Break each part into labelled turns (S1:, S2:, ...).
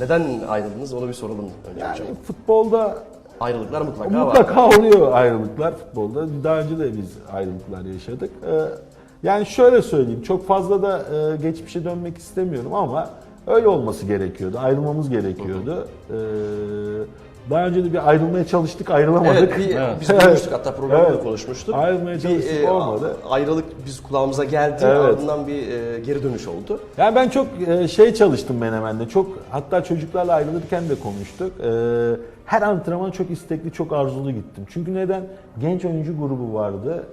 S1: Neden ayrıldınız? Onu bir soralım önce
S2: Yani
S1: hocam.
S2: futbolda
S1: Ayrılıklar mutlaka, var.
S2: mutlaka oluyor ayrılıklar futbolda. Daha önce de biz ayrılıklar yaşadık. Ee, yani şöyle söyleyeyim, çok fazla da e, geçmişe dönmek istemiyorum ama öyle olması gerekiyordu. Ayrılmamız gerekiyordu. Ee, daha önce de bir ayrılmaya çalıştık, ayrılamadık.
S1: Evet, bir, biz konuştuk hatta programda da
S2: Evet.
S1: konuşmuştuk.
S2: Ayrılmaya
S1: Bir,
S2: çalıştık,
S1: e,
S2: olmadı.
S1: Ayrılık biz kulağımıza geldi,
S2: Evet.
S1: ardından bir e, geri dönüş oldu.
S2: Yani ben çok e, şey çalıştım Menemen'de. Çok hatta çocuklarla ayrılırken de konuştuk. E, Her antrenmana çok istekli, çok arzulu gittim. Çünkü neden? Genç oyuncu grubu vardı.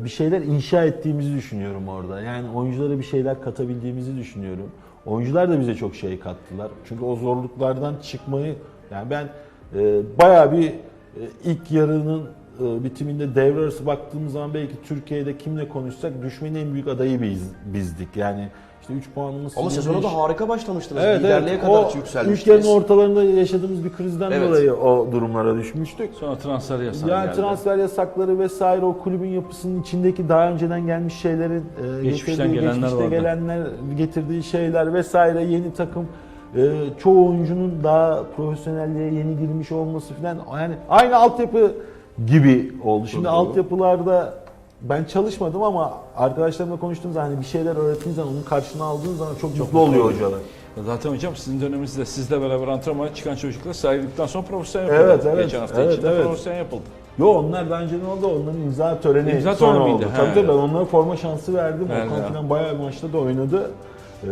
S2: E, Bir şeyler inşa ettiğimizi düşünüyorum orada. Yani oyunculara bir şeyler katabildiğimizi düşünüyorum. Oyuncular da bize çok şey kattılar. Çünkü o zorluklardan çıkmayı yani ben e, bayağı bir e, ilk yarının e, bitiminde devre arası baktığımız zaman belki Türkiye'de kimle konuşsak düşmenin en büyük adayı biz, bizdik. Yani işte 3 puanımız
S1: Ama sezona da harika başlamıştınız.
S2: Evet,
S1: Liderliğe
S2: evet.
S1: kadar
S2: o ilk
S1: yükselmiştiniz.
S2: yarının ortalarında yaşadığımız bir krizden
S1: Evet.
S2: dolayı o durumlara düşmüştük.
S3: Sonra transfer yasağı
S2: Yani
S3: geldi.
S2: transfer yasakları vesaire o kulübün yapısının içindeki daha önceden gelmiş şeylerin e,
S3: Geçmişten
S2: getirdiği,
S3: gelenler
S2: geçmişte
S3: vardı.
S2: gelenler getirdiği şeyler vesaire yeni takım çoğu oyuncunun daha profesyonelliğe yeni girmiş olması falan yani aynı altyapı gibi oldu. Şimdi
S1: Doğru.
S2: altyapılarda ben çalışmadım ama arkadaşlarımla konuştuğum zaman hani bir şeyler öğrettiğiniz zaman onun karşına aldığınız zaman çok, mutlu oluyor hocalar.
S3: Zaten hocam sizin döneminizde sizle beraber antrenmana çıkan çocuklar sayıldıktan sonra profesyonel yapıldı.
S2: Evet, evet.
S3: Geçen hafta
S2: Evet,
S3: içinde
S2: evet.
S3: profesyonel yapıldı.
S2: Yo onlar önce ne oldu? Onların imza töreni
S3: İmza
S2: sonra
S3: töreni
S2: oldu.
S3: miydi?
S2: Tabii
S3: He.
S2: tabii ben onlara forma şansı verdim.
S3: Verdi
S2: Okan falan bayağı maçta da oynadı. Ee,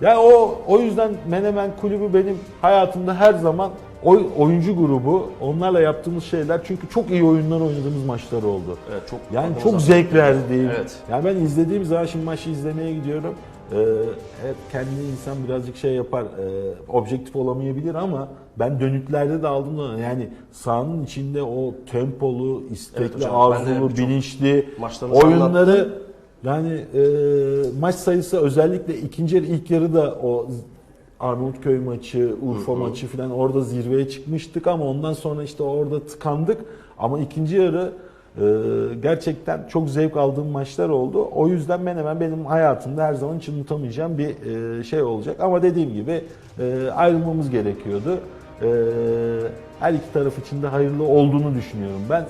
S2: yani o o yüzden Menemen kulübü benim hayatımda her zaman oy, oyuncu grubu, onlarla yaptığımız şeyler çünkü çok iyi oyunlar oynadığımız maçlar oldu.
S1: Evet, çok
S2: Yani çok zevk verdi.
S1: Evet.
S2: Yani ben izlediğim zaman şimdi maçı izlemeye gidiyorum. Ee, evet kendi insan birazcık şey yapar, e, objektif olamayabilir ama ben dönütlerde de aldım da yani sahanın içinde o tempolu, istekli,
S1: Evet hocam,
S2: arzulu, bilinçli oyunları
S1: anlattım.
S2: Yani e, maç sayısı özellikle ikinci yarı ilk yarıda o Arnavutköy maçı, Urfa maçı falan orada zirveye çıkmıştık ama ondan sonra işte orada tıkandık. Ama ikinci yarı e, gerçekten çok zevk aldığım maçlar oldu. O yüzden ben hemen benim hayatımda her zaman hiç unutamayacağım bir e, şey olacak. Ama dediğim gibi e, ayrılmamız gerekiyordu. E, her iki taraf için de hayırlı olduğunu düşünüyorum ben.